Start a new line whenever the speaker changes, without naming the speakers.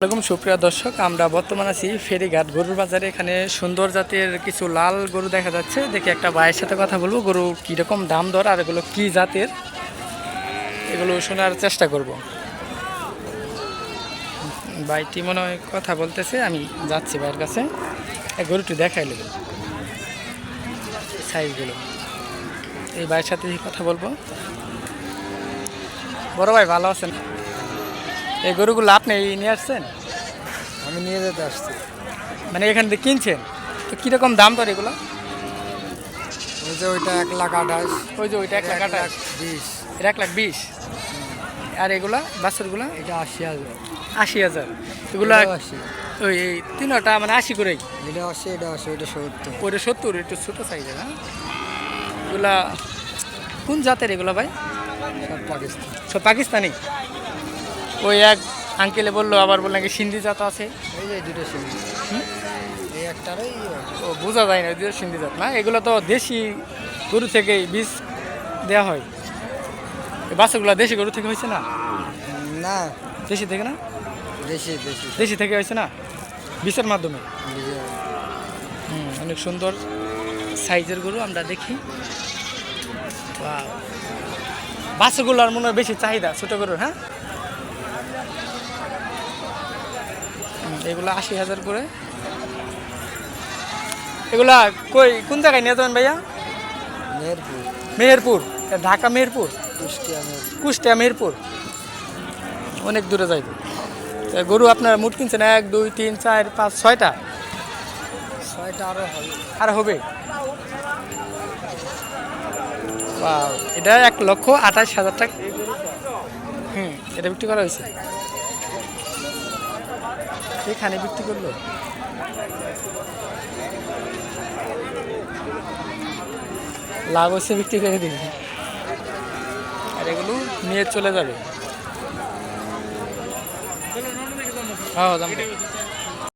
আসসালামাইকুম সুপ্রিয় দর্শক, আমরা বর্তমানে আছি ফেরিঘাট গরুর বাজারে। এখানে সুন্দর জাতের কিছু লাল গরু দেখা যাচ্ছে। দেখি একটা ভাইয়ের সাথে কথা বলব, গরু কীরকম দাম দর আর এগুলো কী জাতের? এগুলো শোনার চেষ্টা করব। ভাইটি মনে হয় কথা বলতেছে, আমি যাচ্ছি ভাইয়ের কাছে। গরুটি দেখাই নেবে সাইজগুলো। এই ভাইয়ের সাথে কথা বলব। বড় ভাই, ভালো আছেন? এই গরুগুলো আপনি নিয়ে আসছেন?
আমি নিয়ে যেতে আসছি।
মানে এখান থেকে কিনছেন? তো কীরকম দাম তোর এগুলো?
ওই যে ওইটা এক লাখ আঠাশ।
ওই যে ওইটা এক লাখ আঠাশ।
বিশ।
এটা এক লাখ বিশ। আর এগুলা বাছুরগুলা?
এটা আশি হাজার।
আশি হাজার। এগুলা ওই এই তিনটা মানে আশি করেই?
এটা আশি এটা আশি ওইটা সত্তর।
ওটা সত্তর একটু ছোটো সাইজের হ্যাঁ? এগুলা কোন জাতের এগুলা ভাই?
সব পাকিস্তান।
সব পাকিস্তানি? ওই এক আঙ্কেলে বলল আবার বললেন কি সিন্ধি জাত আছে।
এই যে দুটো? এই একটারই
ও বোঝা যায় না দুটো সিন্ধি জাত না। এগুলো তো দেশি গরু থেকেই বীজ দেওয়া হয়। বাচ্চাগুলো দেশি গরু থেকে হয়েছে না?
না।
দেশি থেকে না?
দেশি দেশি।
দেশি থেকে হয়েছে না? বিষের মাধ্যমে? হুম, অনেক সুন্দর সাইজের গরু আমরা দেখি. বাচ্চাগুলোর মনে হয় বেশি চাহিদা ছোটো গরুর হ্যাঁ? এগুলো আশি হাজার করে। এগুলা কই কোন জায়গায় নিয়ে যাবেন ভাইয়া?
মেহেরপুর।
মেহেরপুর ঢাকা মেহেরপুর?
কুষ্টিয়া মেহেরপুর।
কুষ্টিয়া মেহেরপুর। অনেক দূরে যাইব। গরু আপনার মুট কিনছেন এক দুই তিন চার পাঁচ ছয়টা?
ছয়টা আরও হবে।
আর হবে? এটা এক লক্ষ আঠাশ হাজার টাকা। হুম এটা বিক্রি করা হয়েছে। এখানে বিক্রি করল? লাভ হচ্ছে বিক্রি করে দিন। আর এগুলো নিয়ে চলে যাবে। হ্যাঁ দাম